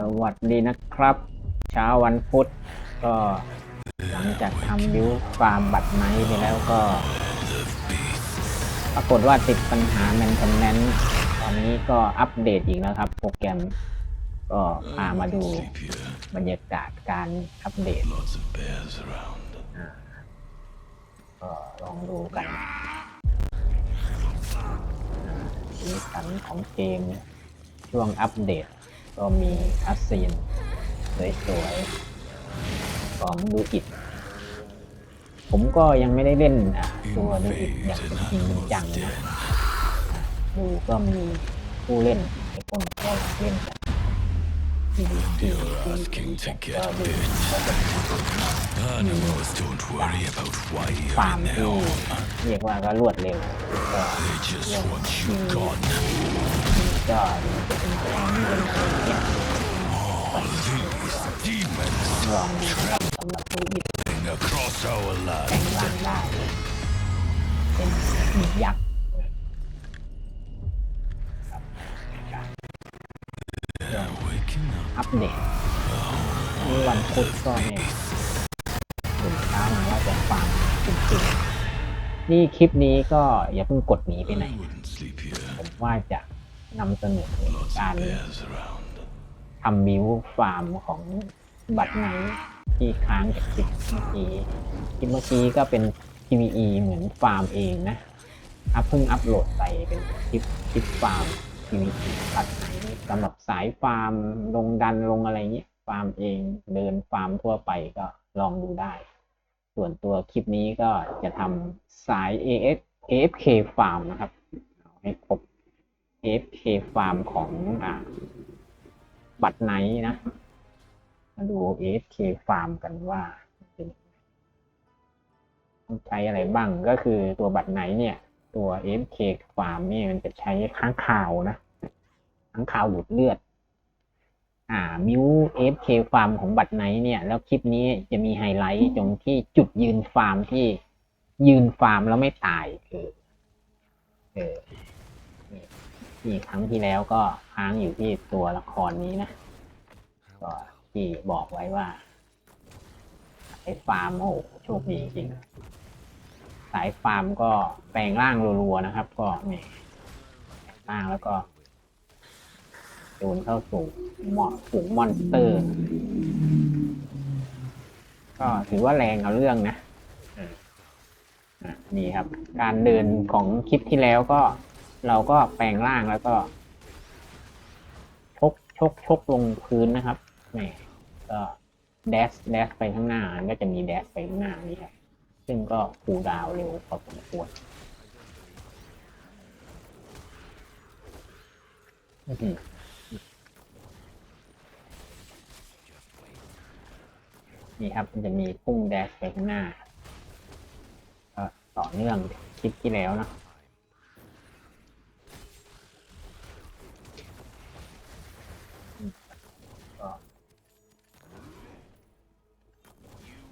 สวัสดีนะครับ เช้าวันพุธก็หลังจากทำบิวฟาร์มบัตรไนท์ไปแล้วก็ ปรากฏว่าติดปัญหาแมนเทนแนนตอนนี้ก็อัปเดตอีกแล้วครับ โปรแกรมก็พามาดูบรรยากาศการอัปเดตก็ลองดูกันสีสันของเกมช่วงอัปเดต ก็มีคัสซีนสวยๆของดูอิดผมก็ยังไม่ได้เล่นอะตัวดูอิดอย่างเป็นจริงเป็นจังนะดูก็มีผู้เล่นไอ้คนก็เล่นกันที่ดีที่ You're asking to ก็ get ดู bit. ก็จะ Animals don't worry about why ฟา you're ร์ม in ที่ there. เรียกว่าก็รวดเร็วก็ They just want you gone. ก็จะเป็นแรงเป็นอะ ไรเงี้ย These demons ลองดูนะครับสำหรับผู้หยิบ sing across our แปลงร่างได้เป็นหมียักษ์อัปเดตวันพุธก็เนี่ยตื่นเช้ามาว่าจะฟังจริงๆนี่คลิปนี้ก็อย่าเพิ่งกดหนีไปไหนผมว่าจะ นำเสนอการทำมิวฟาร์มของบัตรไหนที่ค้างจากคลิปเมื่อกี้คลิปเมื่อกี้ก็เป็น PVE เหมือนฟาร์มเองนะอัพเพิ่งอัพโหลดไปเป็นคลิปคลิปฟาร์ม PVE บัตรไหนสำหรับสายฟาร์มลงดันลงอะไรเงี้ยฟาร์มเองเดินฟาร์มทั่วไปก็ลองดูได้ ส่วนตัวคลิปนี้ก็จะทำสาย AF AFK ฟาร์มนะครับ ให้ครบ AFK ฟาร์มของอ่าบัตรไหนนะ มาดู AFK ฟาร์มกันว่าต้องใช้อะไรบ้างก็คือตัวบัตรไหนเนี่ย ตัว AFK ฟาร์มนี่มันจะใช้ค้างคาวนะค้างคาวดูดเลือด อ่ามิว AFK ฟาร์มของบัตรไหนเนี่ย แล้วคลิปนี้จะมีไฮไลท์ตรงที่จุดยืนฟาร์มที่ยืนฟาร์มแล้วไม่ตาย เออ เออ ที่ครั้งที่แล้วก็ค้างอยู่ที่ตัวละครนี้นะก็ที่บอกไว้ว่าสายฟาร์มโอ้โหโชคดีจริงๆสายฟาร์มก็แปลงร่างรัวๆนะครับ ก็นี่แปลงร่างแล้วก็โดนเข้าสู่หมอฝูงมอนสเตอร์ ก็ถือว่าแรงเอาเรื่องนะอะอะนี่ครับ การเดินของคลิปที่แล้วก็ เราก็แปลงร่างแล้วก็ ชกชกชกลงพื้นนะครับแหมก็แดสแดสไปข้างหน้าก็จะมีแดสไปข้างหน้านี่ครับซึ่งก็คูดาวเร็วพอสมควรนี่ครับมันจะมีพุ่งแดสไปข้างหน้าก็ต่อเนื่องคลิปที่แล้วนะ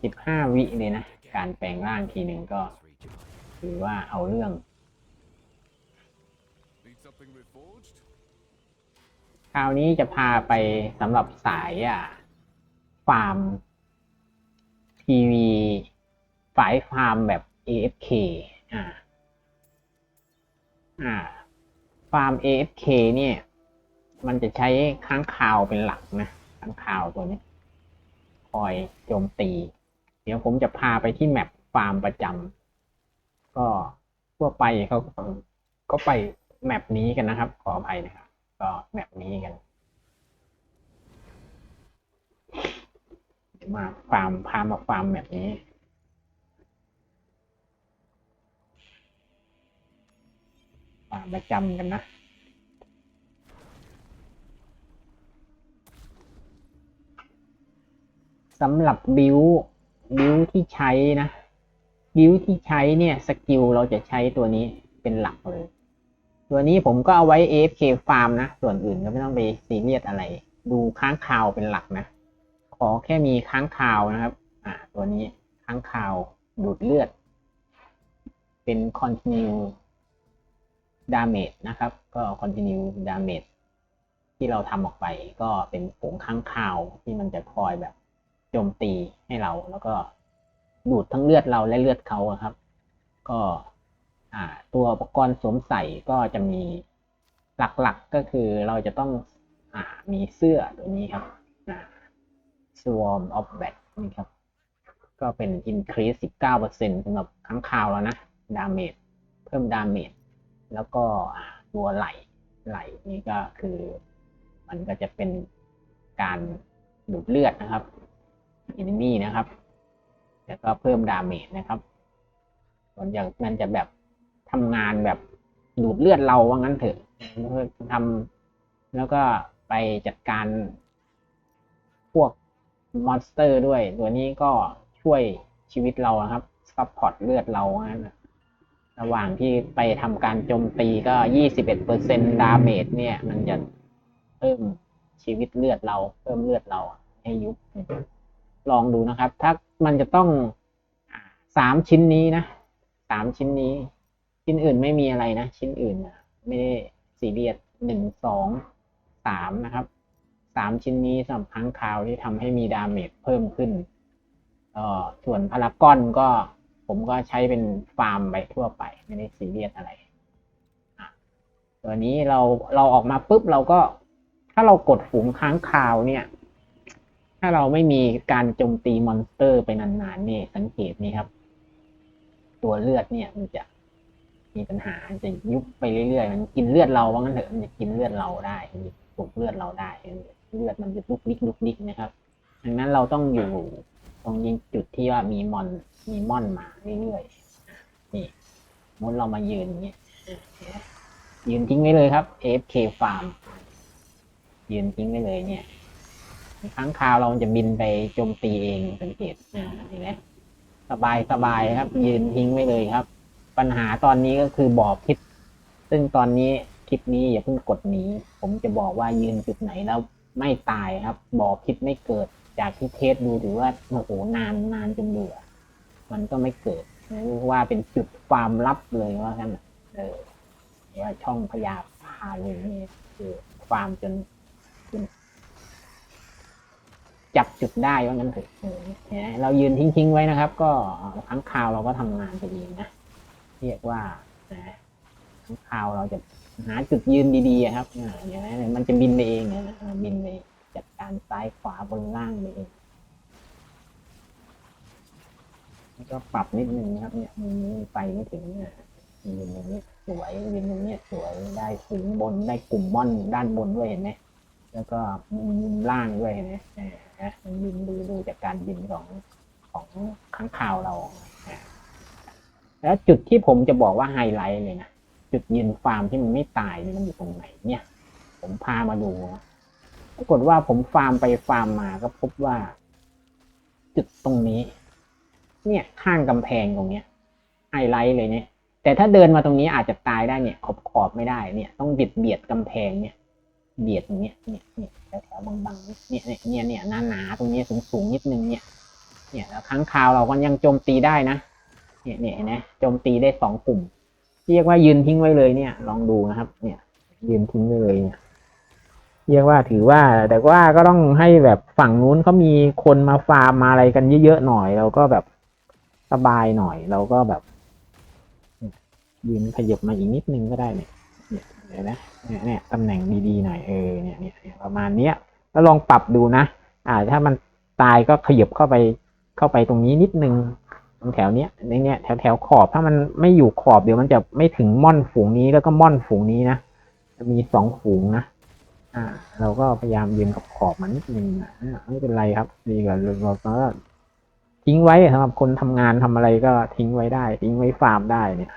สิบห้าวิเลยนะ การแปลงร่างทีหนึ่งก็ ถือว่าเอาเรื่อง คราวนี้จะพาไปสำหรับสายอะฟาร์มทีวีฝายฟาร์มแบบ AFK อ่า อ่า ฟาร์ม AFK เนี่ย มันจะใช้ค้างคาวเป็นหลักนะค้างคาวตัวนี้ คอยโจมตี เดี๋ยวผมจะพาไปที่แมปฟาร์มประจำก็ทั่วไปเขาก็ไปแมปนี้กันนะครับ ขออภัยนะครับ ก็แมปนี้กัน มาฟาร์มพามาฟาร์มแบบนี้ฟาร์มประจำกันนะสำหรับบิว บิวที่ใช้นะบิวที่ใช้เนี่ยสกิลเราจะใช้ตัวนี้เป็นหลักเลย ตัวนี้ผมก็เอาไว้ AFK farm นะ ส่วนอื่นก็ไม่ต้องไปซีเรียสอะไร ดูค้างคาวเป็นหลักนะ ขอแค่มีค้างคาวนะครับ อ่า ตัวนี้ค้างคาวดูดเลือด เป็น continue damage นะครับ ก็ continue damage ที่เราทำออกไปก็เป็นฝูงค้างคาวที่มันจะคอยแบบ โจมตีให้เรา แล้วก็ดูดทั้งเลือดเราและเลือดเขาครับ ก็ตัวอุปกรณ์สวมใส่ก็จะมีหลักๆก็คือเราจะต้องอมีเสื้อตัวนี้ครับ Swarm of Bat นี่ครับ ก็เป็น increase 19%สำหรับค้งคาวแล้วนะ ดาเมจเพิ่มดาเมจแล้วก็ตัวไหลไหลนี่ก็คือ มันก็จะเป็นการดูดเลือดนะครับ enemy นะครับ แล้วก็เพิ่มดาเมจนะครับมันจะมันจะแบบทำงานแบบดูดเลือดเราว่างั้นเถอะทำแล้วก็ไปจัดการพวกมอนสเตอร์ด้วย ตัวนี้ก็ช่วยชีวิตเราครับซัพพอร์ตเลือดเรางั้นนะระหว่างที่ไปทำการโจมตีก็ยี่สิบเอ็ดเปอร์เซ็นดาเมจเนี่ย มันจะเพิ่มชีวิตเลือดเรา เพิ่มเลือดเราให้ยุบ ลองดูนะครับ ถ้ามันจะต้องสามชิ้นนี้นะสามชิ้นนี้ ชิ้นอื่นไม่มีอะไรนะ ชิ้นอื่นนะไม่ได้ซีเรียสหนึ่งสองสามนะครับสามชิ้นนี้สำหรับค้างคาวที่ทำให้มีดาเมจเพิ่มขึ้นเอ่อส่วนพารากอนก็ผมก็ใช้เป็นฟาร์มไปทั่วไป ไม่ได้ซีเรียสอะไรตัวนี้เราเราออกมาปุ๊บเราก็ ถ้าเรากดฝูงค้างคาวเนี่ย ถ้าเราไม่มีการโจมตีมอนสเตอร์ไปนานๆนี่สังเกตนี่ครับ ตัวเลือดเนี่ยมันจะมีปัญหาจะยุบไปเรื่อยๆมันกินเลือดเราว่างั้นเถอะมันจะกินเลือดเราได้มันปลุกเลือดเราได้ เลือดมันจะลุกลิกลุกลิกนะครับดังนั้นเราต้องอยู่ตรงยิงจุดที่ว่ามีมอนมีมอนมาเรื่อยๆนี่มุนเรามายืนอย่างเงี้ยยืนทิ้งไว้เลยครับ AFK farm ยืนทิ้งไว้เลยเนี่ย ค้างคาวเราจะบินไปโจมตีเองสังเกตอ่าเห็นไหมสบายสบายครับ ยืนทิ้งไว้เลยครับ ปัญหาตอนนี้ก็คือบ่อพิษ ซึ่งตอนนี้คลิปนี้อย่าเพิ่งกดหนี้ผมจะบอกว่ายืนจุดไหนแล้วไม่ตายครับ บ่อพิษไม่เกิดจากที่เทสดูถือว่าโอ้โหนานนานจนเบื่อ มันก็ไม่เกิดเรียกว่าเป็นจุดความลับเลยว่ากันน่ะเออว่าช่องพยาพาเลยนี่คือความจน จับจุดได้ว่างั้นเถอะเออเนี่ยเรายืนทิ้งๆไว้นะครับ ก็ค้างคาวเราก็ทำงานไปเองนะเรียกว่านะค้างคาวเราจะหาจุดยืนดีๆอะครับอ่าอย่างนั้นมันจะบินไปเองนะบินไปจัดการซ้ายขวาบนล่างไปเองแล้วก็ปรับนิดนึงนะครับ เนี่ยมันไปไม่ถึงเนี่ยยืนตรงนี้สวยยืนตรงนี้สวยได้ถึงบนได้กลุ่มม่อนด้านบนด้วยเห็นไหม แล้วก็มุมล่างด้วยนะเออนะมันบินดูดูจากการบินของของข้างข่าวเรา แล้วจุดที่ผมจะบอกว่าไฮไลท์เลยนะ จุดยืนฟาร์มที่มันไม่ตายนี่มันอยู่ตรงไหนเนี่ย ผมพามาดูปรากฏว่าผมฟาร์มไปฟาร์มมาก็พบว่า จุดตรงนี้ เนี่ยข้างกำแพงตรงเนี้ยไฮไลท์เลยเนี่ย แต่ถ้าเดินมาตรงนี้อาจจะตายได้เนี่ยขอบขอบไม่ได้เนี่ย ต้องเบียดเบียดกำแพงเนี่ย เบียดตรงเนี้ยเนี่ยเนี่ยแถวๆบางๆเนี่ยเนี่ยเนี่ยเนี่ยหนาหนาๆตรงเนี้ยสูงสูงๆนิดนึงเนี่ย เนี่ยแล้วครั้งคราวเราก็ยังโจมตีได้นะ เนี่ยเนี่ยนะโจมตีได้สองกลุ่ม เรียกว่ายืนทิ้งไว้เลยเนี่ย ลองดูนะครับ เนี่ย ยืนทิ้งไว้เลยเนี่ยเรียกว่าถือว่า แต่ว่าก็ต้องให้แบบฝั่งนู้นเขามีคนมาฟาร์มมาอะไรกันเยอะๆหน่อย เราก็แบบสบายหน่อย เราก็แบบยืนขยับมาอีกนิดนึงก็ได้เนี่ย เนี่ยเนะเนี่ยเนี่ยตำแหน่งดีๆหน่อยเออเนี่ยเนี่ยประมาณเนี้ยแล้วลองปรับดูนะ อ่า ถ้ามันตายก็ขยับเข้าไปเข้าไปตรงนี้นิดนึงตรงแถวเนี้ยในเนี้ยแถวแถวขอบถ้ามันไม่อยู่ขอบเดี๋ยวมันจะไม่ถึงม่อนฝูงนี้แล้วก็ม่อนฝูงนี้นะจะมีสองฝูงนะอ่า เราก็พยายามยืนกับขอบมันนิดนึงนะอ่าไม่เป็นไรครับ ดีกว่าเราก็ทิ้งไว้สำหรับคนทำงานทำอะไรก็ทิ้งไว้ได้ ทิ้งไว้ฟาร์มได้เนี่ย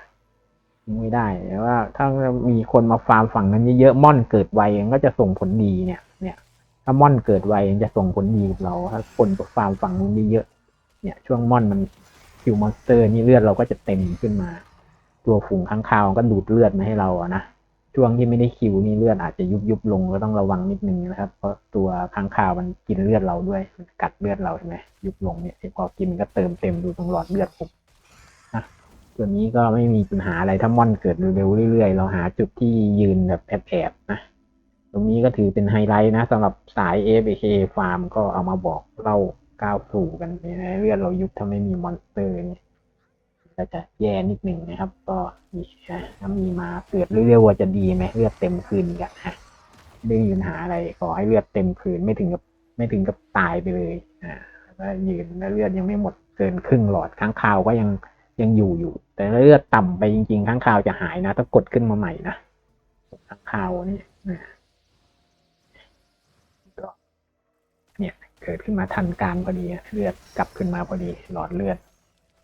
ไม่ได้แต่ว่า ถ้ามีคนมาฟาร์มฝั่งนั้นเยอะๆม่อนเกิดไวมันก็จะส่งผลดีเนี่ย เนี่ย ถ้าม่อนเกิดไวมันจะส่งผลดีกับเรา ถ้าคนฟาร์มฝั่งนู้นเยอะๆเนี่ย ช่วงม่อนมันคิวมอนสเตอร์นี่เลือดเราก็จะเต็มขึ้นมา ตัวฝูงค้างคาวก็ดูดเลือดมาให้เราอะนะช่วงที่ไม่ได้คิวนี่เลือดอาจจะยุบยุบๆลงก็ต้องระวังนิดนึงนะครับ เพราะตัวค้างคาวมันกินเลือดเราด้วย กัดเลือดเราใช่ไหมยุบลงเนี่ยพอกินมันก็เติมเต็มดูตรงหลอดเลือดผม ตัวนี้ก็ไม่มีปัญหาอะไรถ้ามอนเกิดเร็วๆเรื่อยๆ เราหาจุดที่ยืนแบบแอบๆนะตรงนี้ก็ถือเป็นไฮไลท์นะสำหรับสาย AFK ฟาร์มก็เอามาบอกเล่าก้าวสู่กันในเลือดเรายุบถ้าไม่มีมอนสเตอร์เนี่ยก็จะแย่นิดหนึ่งนะครับ ก็มีถ้ามีมาเกิดเรื่อยๆว่าจะดีไหมเลือดเต็มคืนกันฮะไม่มีปัญหาอะไรขอให้เลือดเต็มคืนไม่ถึงกับไม่ถึงกับตายไปเลยอ่าแล้วยืนแล้วเลือดยังไม่หมดเกินครึ่งหลอดค้างคาวก็ยัง ยังอยู่อยู่ แต่เลือดต่ำไปจริงๆค้างคาวจะหายนะต้องกดขึ้นมาใหม่นะค้างคาวนี่ก็เนี่ย เกิดขึ้นมาทันการพอดีเลือดกลับขึ้นมาพอดีหลอดเลือด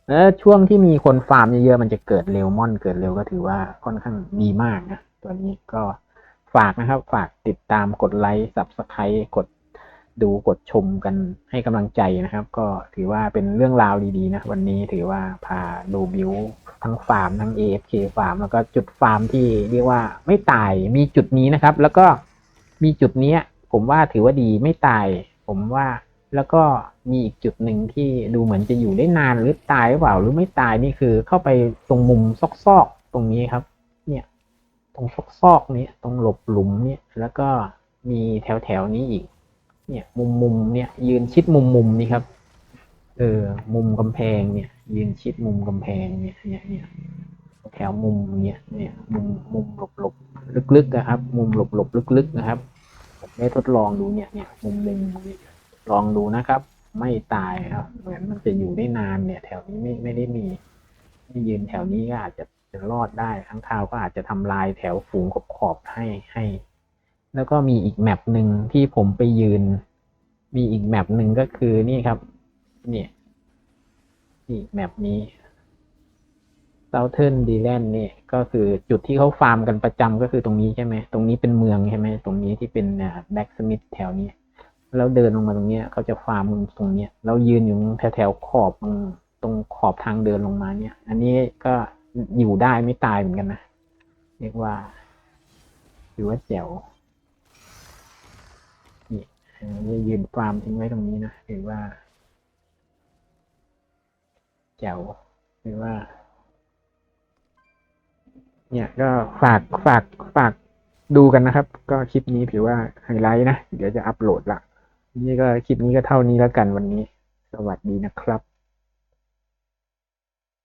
แล้วช่วงที่มีคนฟาร์มเยอะๆมันจะเกิดเร็วม่อนเกิดเร็วก็ถือว่าค่อนข้างดีมากนะตัวนี้ก็ฝากนะครับ ฝากติดตามกดไลค์สับสไครต์กด ดูกดชมกันให้กำลังใจนะครับ ก็ถือว่าเป็นเรื่องราวดีๆนะวันนี้ถือว่าพาดูบิวทั้งฟาร์มทั้ง AFK ฟาร์มแล้วก็จุดฟาร์มที่เรียกว่าไม่ตายมีจุดนี้นะครับ แล้วก็มีจุดนี้ผมว่าถือว่าดีไม่ตาย ผมว่าแล้วก็มีอีกจุดหนึ่งที่ดูเหมือนจะอยู่ได้นานหรือตายหรือเปล่าหรือไม่ตายนี่คือเข้าไปตรงมุมซอกๆตรงนี้ครับ เนี่ย ตรงซอกๆนี้ตรงหลบหลุมเนี่ยแล้วก็มีแถวๆนี้อีก เนี่ยมุมมุมเนี่ยยืนชิดมุมมุมนี่ครับเออมุมกำแพงเนี่ย ยืนชิดมุมกำแพงเนี่ยเนี่ยเนี่ยแถวมุมเนี่ยเนี่ยมุมมุมหลบหลบลึกๆนะครับ มุมหลบหลบลึกๆนะครับผมได้ทดลองดูเนี่ยเนี่ยมุมมุมนี้ลองดูนะครับ ไม่ตายครับเหมือนมันจะอยู่ได้นานเนี่ย แถวนี้ไม่ไม่ได้มีไม่ยืนแถวนี้ก็อาจจะจะรอดได้ข้างคาวก็อาจจะทำลายแถวฝูงขอบขอบให้ให้ แล้วก็มีอีกแมปหนึ่งที่ผมไปยืน มีอีกแมปหนึ่งก็คือนี่ครับ เนี่ยนี่แมปนี้ Southern d l a n d เนี่ก็คือจุดที่เขาฟาร์มกันประจำก็คือตรงนี้ใช่ไหม ตรงนี้เป็นเมืองใช่ไหม ตรงนี้ที่เป็นแบ็กสมิธแถวนี้ แล้วเดินลงมาตรงนี้เขาจะฟาร์มตรงนี้ยเรายืนอยู่แถวแถวๆขอบตรงขอบทางเดินลงมาเนี่ย อันนี้ก็อยู่ได้ไม่ตายเหมือนกันนะ เรียกว่าถือว่าแจ๋ว จะยืนฟาร์มทิ้งไว้ตรงนี้นะถือว่าแจ๋วถือว่า เนี่ยก็ฝากฝากฝากดูกันนะครับ ก็คลิปนี้ถือว่าไฮไลท์นะ เดี๋ยวจะอัปโหลดละนี่ก็คลิปนี้ก็เท่านี้แล้วกันวันนี้ สวัสดีนะครับ